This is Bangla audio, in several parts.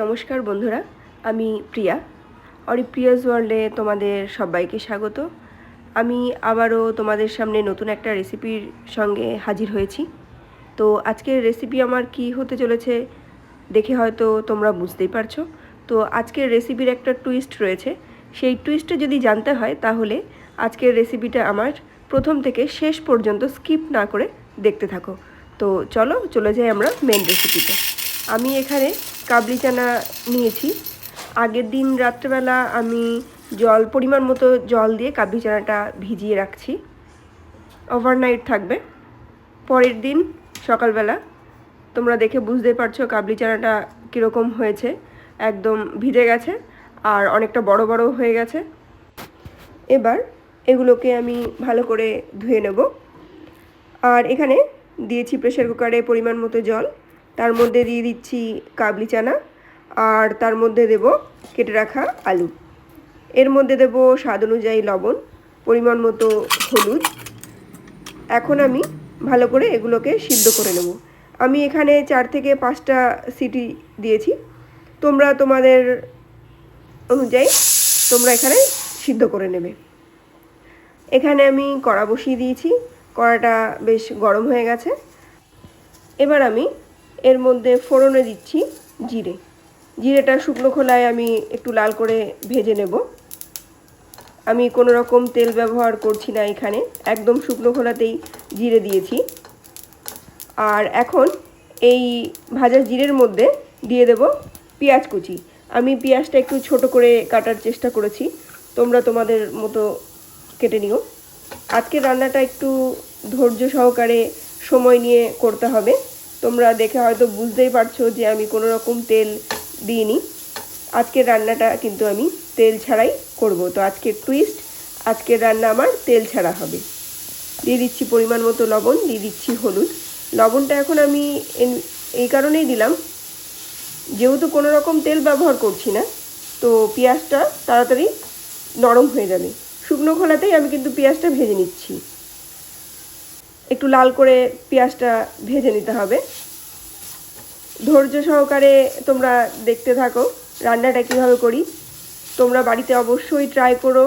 নমস্কার বন্ধুরা, আমি প্রিয়া। অরিপ্রিয়াস ওয়ার্ল্ডে তোমাদের সবাইকে স্বাগত। আমি আবারও তোমাদের সামনে নতুন একটা রেসিপির সঙ্গে হাজির হয়েছি। তো আজকের রেসিপি আমার কি হতে চলেছে, দেখে হয়তো তোমরা বুঝতেই পারছ। তো আজকের রেসিপির একটা টুইস্ট রয়েছে। সেই টুইস্টটা যদি জানতে হয়, তাহলে আজকের রেসিপিটা আমার প্রথম থেকে শেষ পর্যন্ত স্কিপ না করে দেখতে থাকো। তো চলো, চলে যাই আমরা মেন রেসিপিতে। আমি এখানে কাবলি চানা নিয়েছি। আগের দিন রাত্রেবেলা আমি জল, পরিমাণ মতো জল দিয়ে কাবলি চানাটা ভিজিয়ে রাখছি। ওভারনাইট থাকবে। পরের দিন সকালবেলা, তোমরা দেখে বুঝতে পারছ কাবলি চানাটা কীরকম হয়েছে। একদম ভিজে গেছে আর অনেকটা বড় বড় হয়ে গেছে। এবার এগুলোকে আমি ভালো করে ধুয়ে নেব। আর এখানে দিয়েছি প্রেশার কুকারে পরিমাণ মতো জল। তার মধ্যে দিয়ে দিচ্ছি কাবলি চানা আর তার মধ্যে দেব কেটে রাখা আলু। এর মধ্যে দেব স্বাদ অনুযায়ী লবণ, পরিমাণ মতো হলুদ। এখন আমি ভালো করে এগুলোকে সিদ্ধ করে নেব। আমি এখানে চার থেকে পাঁচটা সিটি দিয়েছি। তোমরা তোমাদের অনুযায়ী তোমরা এখানে সিদ্ধ করে নেবে। এখানে আমি কড়া বসিয়ে দিয়েছি। কড়াটা বেশ গরম হয়ে গেছে। এবার আমি এর মধ্যে ফোড়নে দিচ্ছি জিরে। জিরেটা শুকনো খোলায় আমি একটু লাল করে ভেজে নেব। আমি কোনো রকম তেল ব্যবহার করছি না এখানে, একদম শুকনো খোলাতেই জিরে দিয়েছি। আর এখন এই ভাজা জিরের মধ্যে দিয়ে দেব পেঁয়াজ কুচি। আমি পেঁয়াজটা একটু ছোট করে কাটার চেষ্টা করেছি, তোমরা তোমাদের মতো কেটে নিও। আজকের রান্নাটা একটু ধৈর্য সহকারে সময় নিয়ে করতে হবে। তোমরা দেখে হয়তো বুঝতেই পারছ যে আমি কোনো রকম তেল দিইনি। আজকের রান্নাটা কিন্তু আমি তেল ছাড়াই করব। তো আজকে টুইস্ট আজকের রান্না আমার তেল ছাড়া হবে। দিয়ে দিচ্ছি পরিমাণ মতো লবণ, দিয়ে দিচ্ছি হলুদ। লবণটা এখন আমি এই কারণেই দিলাম। যেহেতু কোনো রকম তেল ব্যবহার করছি না, তো পেঁয়াজটা তাড়াতাড়ি নরম হয়ে যাবে। শুকনো খোলাতেই আমি কিন্তু পেঁয়াজটা ভেজে নিচ্ছি। একটু লাল করে পেঁয়াজটা ভেজে নিতে হবে। ধৈর্য সহকারে তোমরা দেখতে থাকো, রান্নাটা কীভাবে করি। তোমরা বাড়িতে অবশ্যই ট্রাই করো।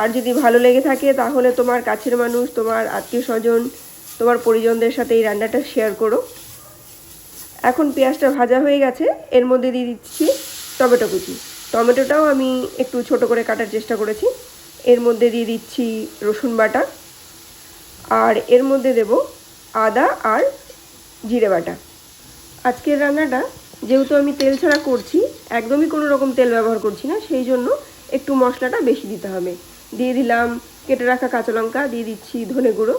আর যদি ভালো লেগে থাকে, তাহলে তোমার কাছের মানুষ, তোমার আত্মীয় স্বজন তোমার পরিজনদের সাথে এই রান্নাটা শেয়ার করো। এখন পেঁয়াজটা ভাজা হয়ে গেছে, এর মধ্যে দিয়ে দিচ্ছি টমেটো কুচি। টমেটোটাও আমি একটু ছোট করে কাটার চেষ্টা করেছি। এর মধ্যে দিয়ে দিচ্ছি রসুন বাটা। আর এর মধ্যে দেব আদা আর জিরে বাটা। আজকের রান্নাটা যেহেতু আমি তেল ছাড়া করছি, একদমই কোনো রকম তেল ব্যবহার করছি না, সেই জন্য একটু মশলাটা বেশি দিতে হবে। দিয়ে দিলাম কেটে রাখা কাঁচা লঙ্কা, দিয়ে দিচ্ছি ধনে গুঁড়ো।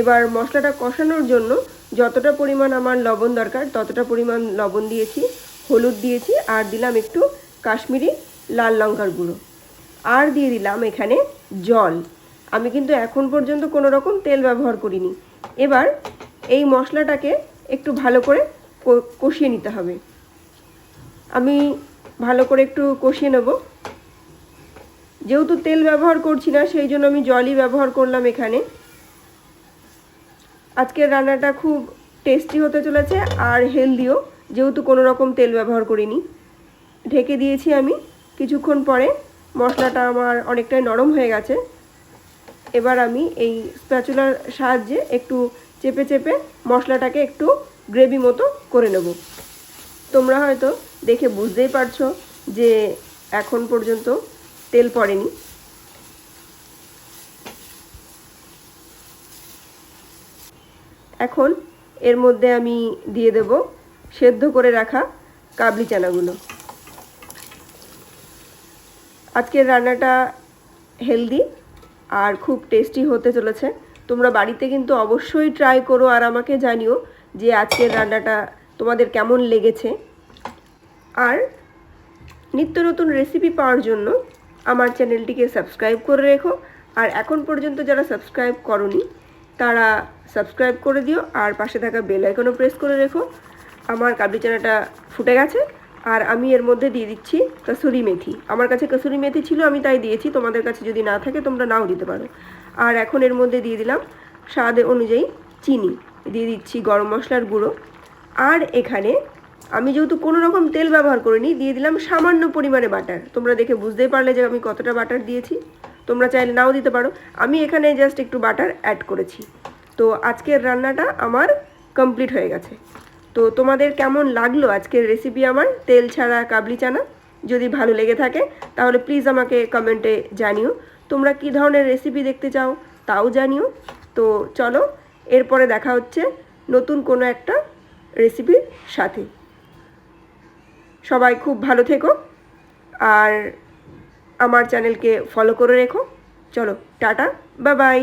এবার মশলাটা কষানোর জন্য যতটা পরিমাণ আমার লবণ দরকার, ততটা পরিমাণ লবণ দিয়েছি, হলুদ দিয়েছি, আর দিলাম একটু কাশ্মীরি লাল লঙ্কার গুঁড়ো। আর দিয়ে দিলাম এখানে জল। আমি কিন্তু এখন পর্যন্ত কোনো রকম তেল ব্যবহার করিনি। এবার এই মশলাটাকে একটু ভালো করে কষিয়ে নিতে হবে। আমি ভালো করে একটু কষিয়ে নেব। যেহেতু তেল ব্যবহার করছি না, সেই জন্য আমি জলই ব্যবহার করলাম এখানে। আজকের রান্নাটা খুব টেস্টি হতে চলেছে আর হেলদিও, যেহেতু কোনো রকম তেল ব্যবহার করিনি। ঢেকে দিয়েছি আমি। কিছুক্ষণ পরে মশলাটা আমার অনেকটাই নরম হয়ে গেছে। এবার আমি এই স্প্যাচুলার সাহায্যে একটু চেপে চেপে মশলাটাকে একটু গ্রেভি মতো করে নেব। তোমরা হয়তো দেখে বুঝতেই পারছ যে এখন পর্যন্ত তেল পড়েনি। এখন এর মধ্যে আমি দিয়ে দেব সেদ্ধ করে রাখা কাবলি চানাগুলো। আজকের রান্নাটা হেলদি আর খুব টেস্টি হতে চলেছে। তোমরা বাড়িতে কিন্তু অবশ্যই ট্রাই করো আর আমাকে জানিও যে আজকের রান্নাটা তোমাদের কেমন লেগেছে। আর নিত্য নতুন রেসিপি পাওয়ার জন্য আমার চ্যানেলটিকে সাবস্ক্রাইব করে রেখো। আর এখন পর্যন্ত যারা সাবস্ক্রাইব করনি, তারা সাবস্ক্রাইব করে দিও। আর পাশে থাকা বেল আইকনও প্রেস করে রেখো। আমার কাবলি চানাটা ফুটে গেছে। আর আমি এর মধ্যে দিয়ে দিচ্ছি কসুরি মেথি। আমার কাছে কসুরি মেথি ছিল, আমি তাই দিয়েছি। তোমাদের কাছে যদি না থাকে, তোমরা নাও দিতে পারো। আর এখন এর মধ্যে দিয়ে দিলাম স্বাদ অনুযায়ী চিনি। দিয়ে দিচ্ছি গরম মশলার গুঁড়ো। আর এখানে আমি যেহেতু কোনো রকম তেল ব্যবহার করিনি, দিয়ে দিলাম সামান্য পরিমাণে বাটার। তোমরা দেখে বুঝতেই পারলে যে আমি কতটা বাটার দিয়েছি। তোমরা চাইলে নাও দিতে পারো। আমি এখানে জাস্ট একটু বাটার অ্যাড করেছি। তো আজকের রান্নাটা আমার কমপ্লিট হয়ে গেছে। তো তোমাদের কেমন লাগল আজকের রেসিপি আমার? তেল ছাড়া কাবলি চানা? যদি ভালো লেগে থাকে, তাহলে প্লিজ আমাকে কমেন্টে জানিও। তোমরা কী ধরনের রেসিপি দেখতে চাও, তাও জানিও। তো চলো, এরপরে দেখা হচ্ছে নতুন কোনো একটা রেসিপির সাথে। সবাই খুব ভালো থেকো, আর আমার চ্যানেলকে ফলো করে রেখো। চলো, টাটা বা বাই